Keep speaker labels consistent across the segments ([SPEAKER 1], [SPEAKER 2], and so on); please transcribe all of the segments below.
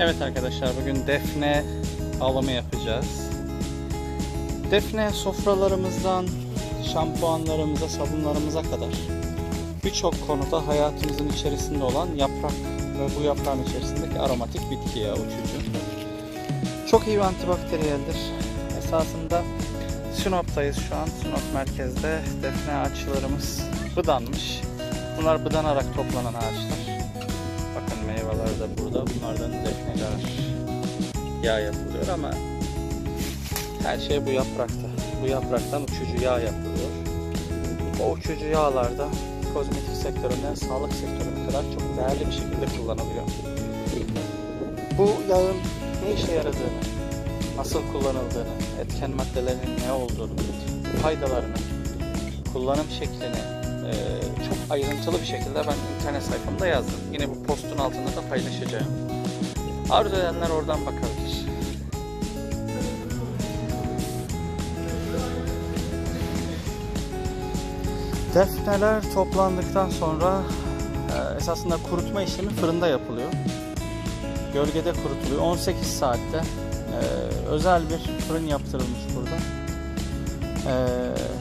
[SPEAKER 1] Evet arkadaşlar bugün defne alımı yapacağız. Defne sofralarımızdan şampuanlarımıza, sabunlarımıza kadar birçok konuda hayatımızın içerisinde olan yaprak ve bu yaprağın içerisindeki aromatik bitki yağı uçucu. Çok iyi bir antibakteriyeldir. Esasında Sinop'tayız şu an. Sinop merkezde defne ağaçlarımız bıdanmış. Bunlar bıdanarak toplanan ağaçlar. Bakın meyveler de burada. Bunlardan defneler yağ yapılıyor ama her şey bu yaprakta. Bu yapraktan uçucu yağ yapılıyor. O uçucu yağlar da kozmetik sektöründen sağlık sektörüne kadar çok değerli bir şekilde kullanılıyor. Bu yağın ne işe yaradığını, nasıl kullanıldığını, etken maddelerinin ne olduğunu, faydalarını, kullanım şeklini ayrıntılı bir şekilde ben internet sayfamda yazdım. Yine bu postun altında da paylaşacağım. Arzu edenler oradan bakabilir. Defneler toplandıktan sonra e, esasında kurutma işlemi fırında yapılıyor. Gölgede kurutuluyor. 18 saatte e, özel bir fırın yaptırılmış burada. E,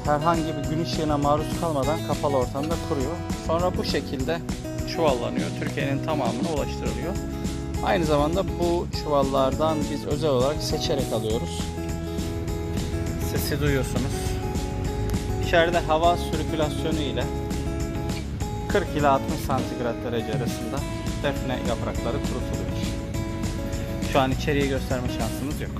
[SPEAKER 1] herhangi bir gün ışığına maruz kalmadan kapalı ortamda kuruyor. Sonra bu şekilde çuvallanıyor. Türkiye'nin tamamına ulaştırılıyor. Aynı zamanda bu çuvallardan biz özel olarak seçerek alıyoruz. Sesi duyuyorsunuz. İçeride hava sirkülasyonu ile 40 ila 60 santigrat derece arasında defne yaprakları kurutuluyor. Şu an içeriği gösterme şansımız yok.